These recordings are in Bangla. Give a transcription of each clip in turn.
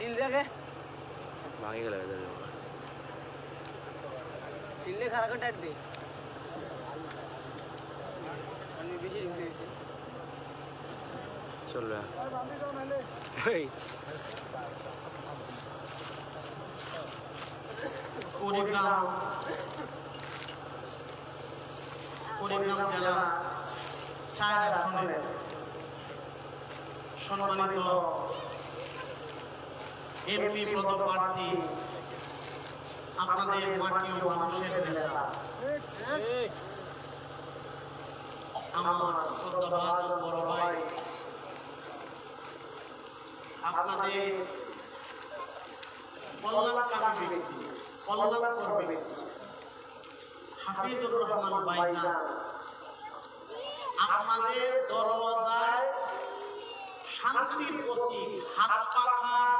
দিল দেখে ভাঙে গেল দিল দিয়ে খারাপ করে টাইট দে আমি বেশি ঢুকে গেছি চলবে কুড়িগ্রাম কুড়িগ্রাম জেলা চার সম্মানিত এমপি পদপ্রার্থী, আপনাদের মাটি ও মানুষের নেতা, আমার শ্রদ্ধাবান বড় ভাই, আপনাদের ব্যক্তি, কল্যাণকর ব্যক্তি, হাফিজুর রহমান দরওয়াজায় শান্তির প্রতি হাত পাখার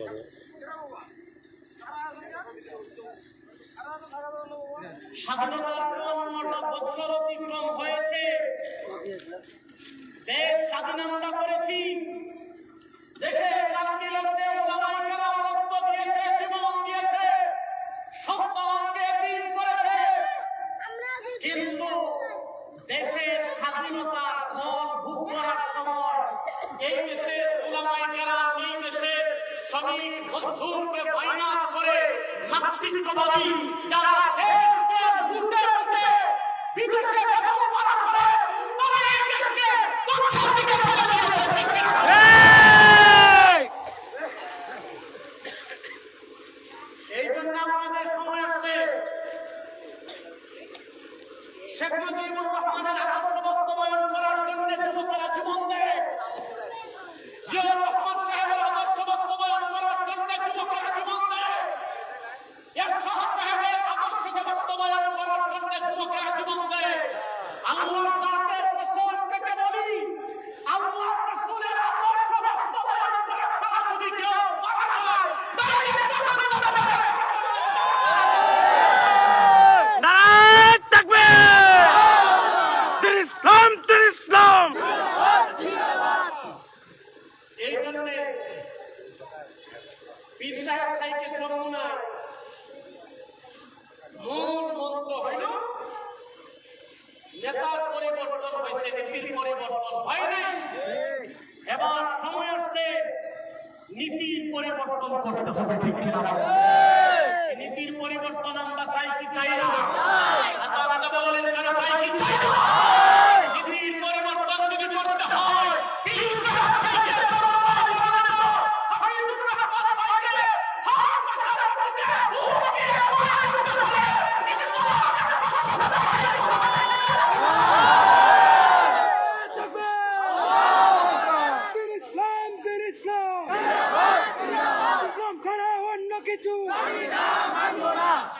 করো স্বাধীনতার চুয়ান্নটা বৎসর অতিক্রম হয়েছে দেশ স্বাধীন আমরা করেছি দেশের লাখি লগ্নে ওলামাই কেরাম রক্ত দিয়েছে জীবন দিয়েছে সন্তানকে দিন করেছে কিন্তু দেশের স্বাধীনতার ফল ভোগ করার সময় এই দেশে ওলামাই কেরাম, এই দেশে শ্রমিক মজদুরকে মাইনাস করে নাস্তিকবাদী যারা দেশকে লুটে লুটে বিদেশে ব্যবহার করা করে তারা এই দেশকে ধ্বংসের দিকে ফেলে দিয়েছে ঠিক কিনা? এই জন্য আপনাদের সময় আসছে শেখ মুজিবুর রহমানের আদর্শ বাস্তবায়ন করার জন্য যুবকেরা জীবন দেয় জিয়াউর রহমান সাহেবের আদর্শ বাস্তবায়ন করার জন্য যুবকেরা জীবন দেয় এরশাদ সাহেবের আদর্শকে বাস্তবায়ন করার জন্য যুবকেরা জীবন দেয় আল্লাহর জাতের কসম থেকে বলি আল্লাহর রাসূলের আদর্শ বাস্তবায়ন করে ছাড়া যদি কেউ মারা যায় তাহলে জাহান্নামে যাবে। নারায়ণ থাকবে দিন ইসলাম দিন ইসলাম এই জন্য পীর সাহেব সাইকে চরমনায় মূল মন্ত্র হইল নেতার পরিবর্তন হয়েছে নীতির পরিবর্তন হয় নাই এবার সময় আসছে নীতির পরিবর্তন করতে হবে ঠিক কিনা বলো? এই নীতির পরিবর্তন আমরা চাই কি চাই না আল্লাহ বললেন কেন চাই কি চাই না নীতির পরিবর্তন যদি করতে হয় পীর সাহেব সাইকে চরমনায় চরমনায় হাফিজুর রহমান সাইকে হাত পাখার দিকে বুক দিয়ে কোরআন করতে হবে ইসলামের দিন ইসলাম দিন ইসলাম ইসলাম ছাড়া অন্য কিছু।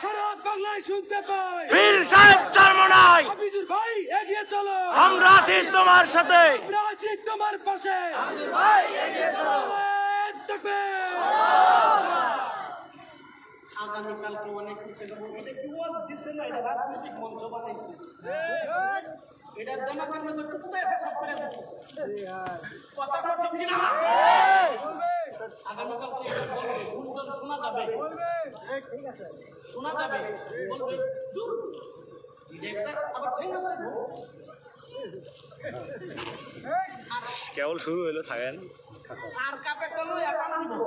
সারা বাংলায় শুনতে পাই। বীর সাহেব চরমনাই হাফিজুর ভাই এগিয়ে চলো। আমরা আছি তোমার সাথে। আমরা আছি তোমার পাশে। নারায়ণ থাকবে। আগামীকালকে অনেক কিছু এটা কি ওয়াজ দিছে না এটা রাজনৈতিক মঞ্চ বানাইছে। এটার জামাকার মধ্যে কোথায় করে দিছে। কথা ঠিক কিনা? আগামীকালকে এটা বলবে গুঞ্জন শোনা যাবে। শোনা যাবে বলবে দূর আবার ঠিক আছে। কেবল শুরু হইল থাকেন। সার কাপে টলো এখন দিব।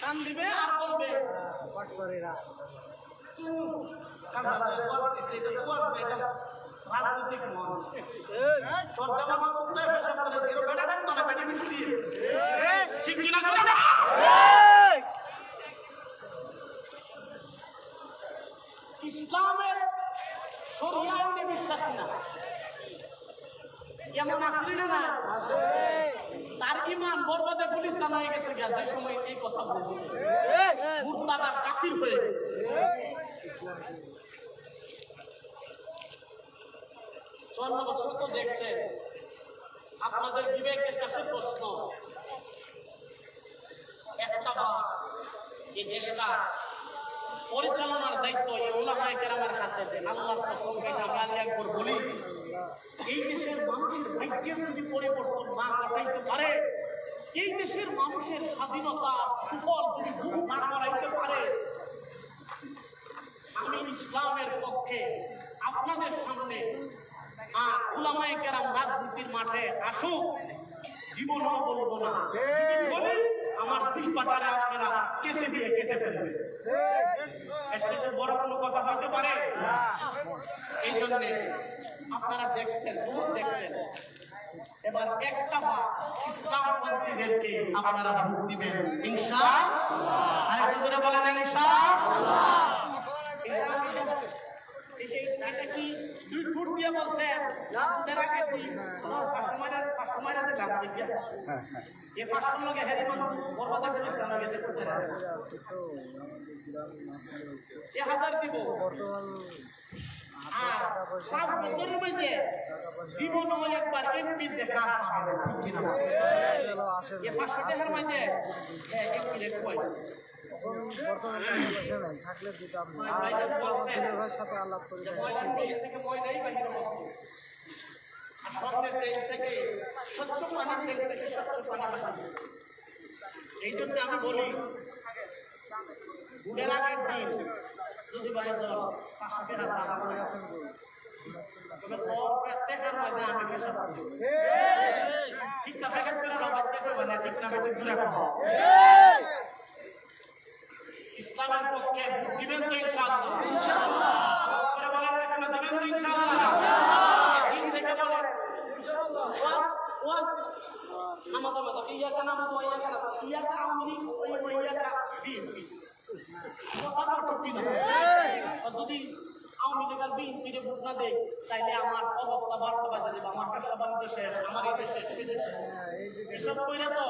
টান দিবে আর বলবে না, রাজনৈতিক মঞ্চ। ইসলামের সরিয়ায় বিশ্বাস না যেমন আসলি না তার ইমান বরবাদে পুলিশ থানায় গেছে গেল যে সময় এই কথা বলছে মুর্তাদা কাফির হয়ে গেছে চন্দ্র বছর তো দেখছে আপনাদের বিবেকের কাছে প্রশ্ন, একটা বা এই দেশটা পরিচালনার দায়িত্ব এই ওলামায়ে কেরামের হাতে দেন। আল্লাহর এটা আমি একবার বলি, এই দেশের মানুষের ভাগ্যের যদি পরিবর্তন না ঘটাইতে পারে, এই দেশের মানুষের স্বাধীনতা, সুফল যদি ভোগ না করাইতে পারে, আমি ইসলামের পক্ষে আপনাদের সামনে আর উলামায়ে কেরাম রাজনীতির মাঠে আসুক জীবনও বলব না। আমার দুই পাটারে আপনারা কেসে দিয়ে কেটে ফেলবে। এর বড় কোনো কথা হতে পারে? এই জন্য আপনারা দেখছেন বহুত দেখছেন। এবার একটা বা ইসলাম পন্থীদেরকে আপনারা ভোট দিবেন ইনশা আরেকটু জোরে বলেন ইনশা এটা কি দুই ফুট দিয়ে বলছেন এর আগে পাঁচশো মাইলের পাঁচশো এ পাঁচশো লগে হেরিমন বরবাদে পুলিশ থানা গেছে করতে এ হাজার দিব। আর পাঁচ বছরের মধ্যে জীবনও একবার এমপি দেখা? এ পাঁচশো টাকার মধ্যে রে খুয়াইছে থাকলে দিতাম ভাইজান সাথে আলাপ করি এই জন্য আমি বলি ভোটের আগের দিন যদি বলে তো পাঁচশো টাকা চাঁদা তবে প্রত্যেকের মধ্যে ঠিক না প্যাকেট করে মানে ঠিক না ইসলামের পক্ষে দিবেন তো ইনশাআল্লাহ। করে বলেন না দিবেন তো ইনশাআল্লাহ। দিন থেকে বলেন ওয়াজ ওয়াজ নামাজ মতো ইয়াকা নামাজ ওয়া ইয়াকা নাসাল ইয়াকা আমরি ওয়া ইয়াকা বিএনপি কথা ঠিক কিনা যদি আওয়ামী লীগের বিএনপিরে ভোট না দেয় তাইলে আমার অবস্থা বাড়তে বাজে দেবে আমার ব্যবসা বাণিজ্য শেষ আমার দেশে সে এসব কইরা তো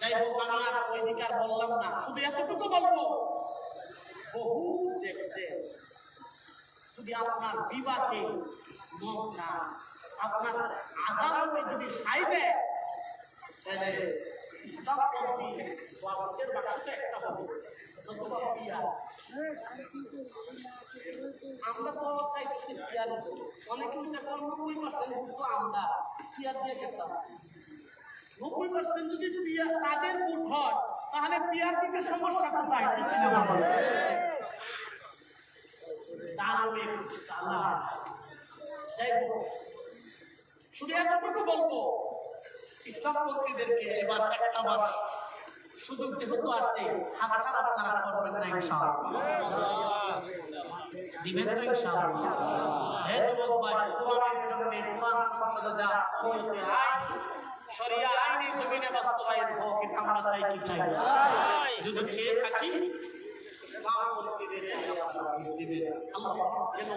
যাই হোক আমি আর আর বললাম না, শুধু এতটুকু বলব। বহু দেখছে, যদি আপনার বিবাহে মন চান আপনার আদালতে যদি সাই দেয় তাহলে ইসলামপন্থী হবে আমরা তো চাইতেছি বিয়ার অনেকে মনে করেন নব্বই পার্সেন্ট কিন্তু আমরা বিয়ার দিয়ে খেতাম। নব্বই পার্সেন্ট যদি তাদের ভোট হয়, তাহলে পিয়ার দিকে সমস্যা কোথায়? শুধু এতটুকু বলব ইসলামপন্থীদেরকে এবার একটা বার সুযোগ যেহেতু আছে ছাড়া আপনারা করবেন না দিবেন তো ইনশাআল্লাহ। হে যুবক ভাই কোরআনের জন্য কোরআন সংসদে যা আইন শরিয়া আইনি জমিনে বাস্তবায়ন হোক এটা আমরা চাই কি চাই? যদি চেয়ে থাকি। ইসলাম পন্থীদের দিবেন আল্লাহ যেন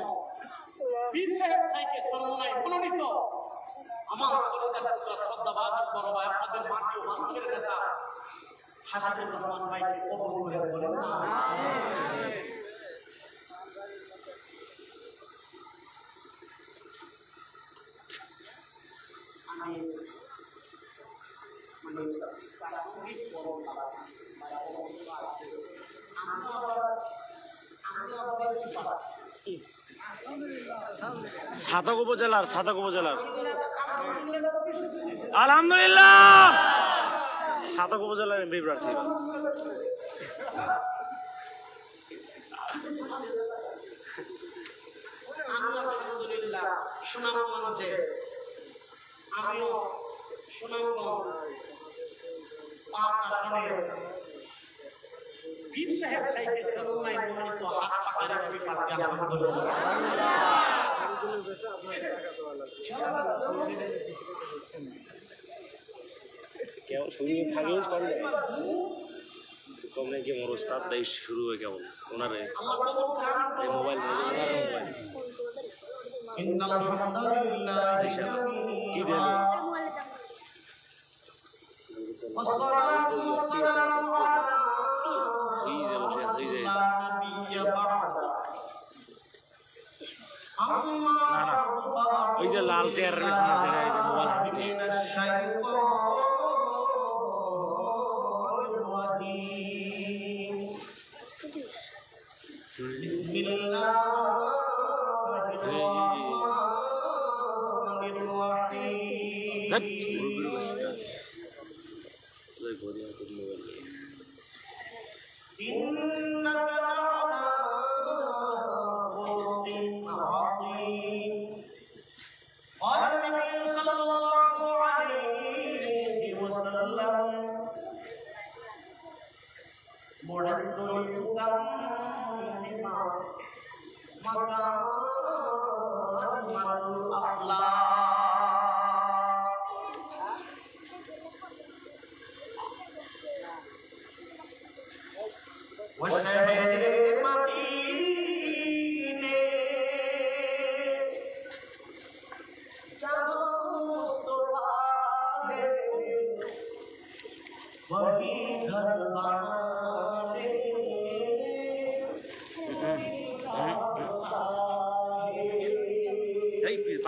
পীর সাহেব সাইকে চরমনায় মনোনীত। আমার কলিজার পুত্র শ্রদ্ধাবাদ বড় ভাই আপনাদের মাটি ও মানুষের নেতা। হাসানুর রহমান ভাইকে কবল করে বলেন আমি মানে প্রাসঙ্গিক পরম্পরা বা পরম্পরা আছে। আমরা আবার- আমরা আবার কি পাচ্ছি? সাতক উপজেলার সাতক উপজেলার। আলহামদুলিল্লাহ, সাতক উপজেলার এমপি প্রার্থী। সুনামগঞ্জে। আমিও সুনামগঞ্জ। পাঁচ আসনে পীর সাহেব সাহেবের চেতনায় মনোনীত হাত পাখারে আমি পাচ্ছি আলহামদুলিল্লাহ কেমন শুরু থাকেও পারে কম নাকি আমার ওস্তাদ দায়ী শুরু হয়ে গেল ওনারে? এই মোবাইল মোবাইল। কি দেন والصلاة না না। ওই যে লাল চেয়ারের পেছনে আছে ওই যে মোবাইল হাতে। إنك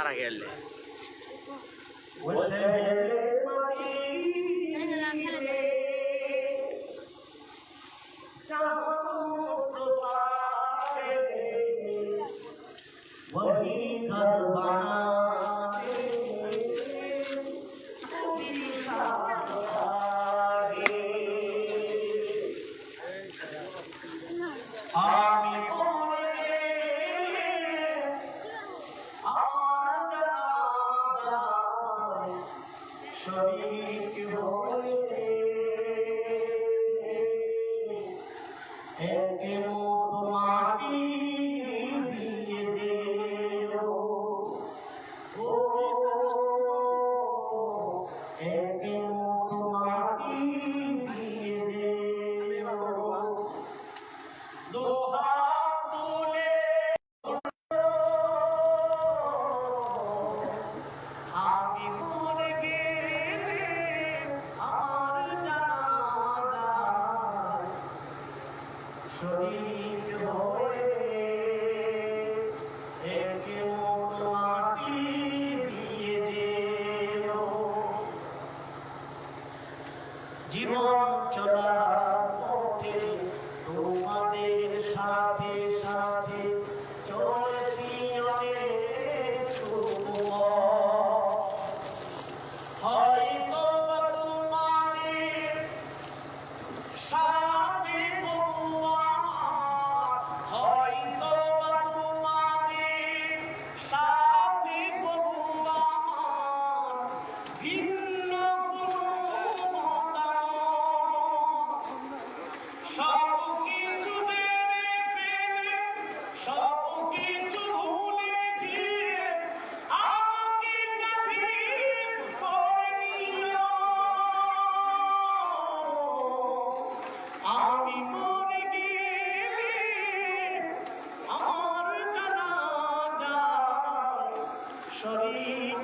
ಮಾರ ಹೇಳಲಿ Ah. জীবন চলার পথে شريك